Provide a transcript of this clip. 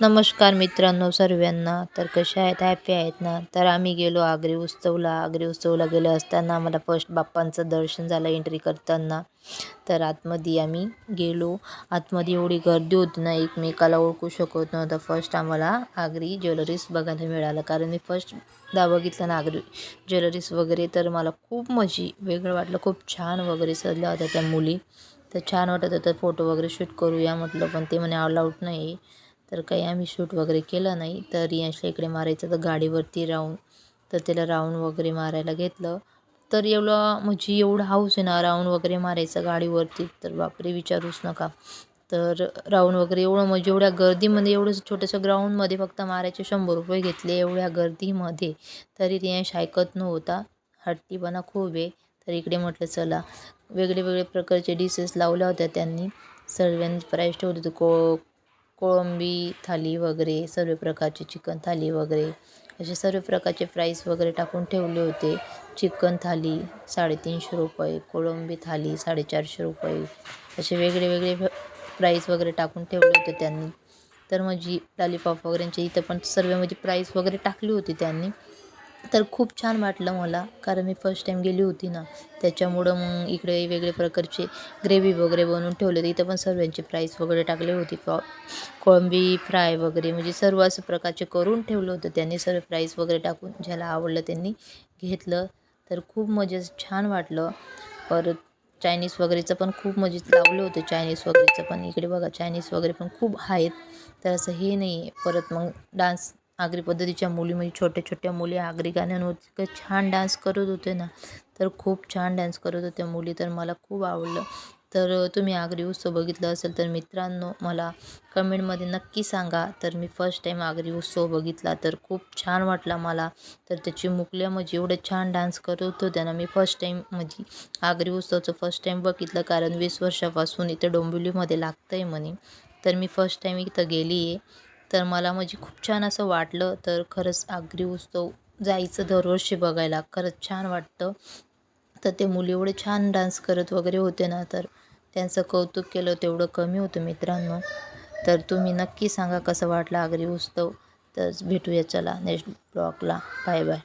नमस्कार मित्रांनो सर्वांना. तर कशा आहेत? हॅपी आहेत ना? तर आम्ही गेलो आगरी उत्सवला. आगरी उत्सवला गेलो असताना आम्हाला फर्स्ट बाप्पांचं दर्शन झालं एंट्री करताना. तर आतमध्ये आम्ही गेलो. आतमध्ये एवढी गर्दी होती ना एकमेकाला ओळखू शकत नव्हतं. फर्स्ट आम्हाला आगरी ज्वेलरीज बघायला मिळालं. कारण मी फर्स्ट दा बघितलं ना आगरी ज्वेलरीज वगैरे तर मला खूप मजी वेगळं वाटलं. खूप छान वगैरे सजल्या होत्या त्या मुली. तर छान वाटत होतं फोटो वगैरे शूट करूया म्हटलं पण ते म्हणे अलाउड नाही तर काही आम्ही शूट वगैरे केलं नाही. तर यशला इकडे मारायचं तर गाडीवरती राहून तर त्याला राऊंड वगैरे मारायला घेतलं. तर एवढं म्हणजे एवढं हाऊस आहे ना राऊंड वगैरे मारायचं गाडीवरती. तर बापरे विचारूच नका. तर राऊंड वगैरे एवढं म्हणजे एवढ्या गर्दीमध्ये एवढं छोटंसं ग्राउंडमध्ये फक्त मारायचे शंभर रुपये घेतले एवढ्या गर्दीमध्ये. तरी रियांश ऐकत नव्हता. हट्टीपणा खूप आहे. तर इकडे म्हटलं चला. वेगळे वेगळे प्रकारचे डिशेस लावल्या होत्या त्यांनी. सर्वांनी प्राईस ठेवली होते. को कोळंबी थाली वगैरे सर्व प्रकारची चिकन थाली वगैरे असे सर्व प्रकारचे प्राईस वगैरे टाकून ठेवले होते. चिकन थाली साडेतीनशे रुपये कोळंबी थाली साडेचारशे रुपये असे वेगळे वेगळे प्राईस वगैरे टाकून ठेवले होते त्यांनी. तर माझी लॉलीपॉप वगैरेंचे इथं पण सर्व म्हणजे प्राईस वगैरे टाकली होती त्यांनी. तर खूप छान वाटलं मला कारण मी फर्स्ट टाईम गेली होती ना. त्याच्यामुळं मग इकडे वेगळे प्रकारचे ग्रेव्ही वगैरे बनवून ठेवले होते. इथं पण सर्वांची प्राईस वगैरे टाकली होती. पॉ कोळंबी फ्राय वगैरे म्हणजे सर्व असं प्रकारचे करून ठेवलं होतं. त्यांनी सर्व प्राईस वगैरे टाकून ज्याला आवडलं त्यांनी घेतलं. तर खूप मजेच छान वाटलं. परत चायनीज वगैरेचं पण खूप मजेत लावलं होतं. चायनीज वगैरेचं पण इकडे बघा चायनीज वगैरे पण खूप आहेत. तर असं हे नाही आहे परत मग डान्स आगरी पद्धतीच्या मुली म्हणजे छोट्या छोट्या मुली आगरी गाण्यांवरती इतकं छान डान्स करत होते ना. तर खूप छान डान्स करत होत्या मुली तर मला खूप आवडलं. तर तुम्ही आगरी उत्सव बघितलं असेल तर मित्रांनो मला कमेंटमध्ये नक्की सांगा. तर मी फर्स्ट टाईम आगरी उत्सव बघितला तर खूप छान वाटला मला. तर त्याची मुकल्या म्हणजे एवढं छान डान्स करत होत्या ना मी फर्स्ट टाईम म्हणजे आगरी उत्सवचं फर्स्ट टाईम बघितलं कारण वीस वर्षापासून इथं डोंबिवलीमध्ये लागतं आहे म्हणे. तर मी फर्स्ट टाईम इथं गेली आहे तर मला म्हणजे खूप छान असं वाटलं. तर खरंच आगरी उत्सव जायचं दरवर्षी बघायला. खरंच छान वाटतं. तर ते मुली एवढे छान डान्स करत वगैरे होते ना तर त्यांचं कौतुक केलं तेवढं कमी होतं मित्रांनो. तर तुम्ही नक्की सांगा कसं वाटलं आगरी उत्सव तर भेटूया चला नेक्स्ट ब्लॉगला. Bye bye.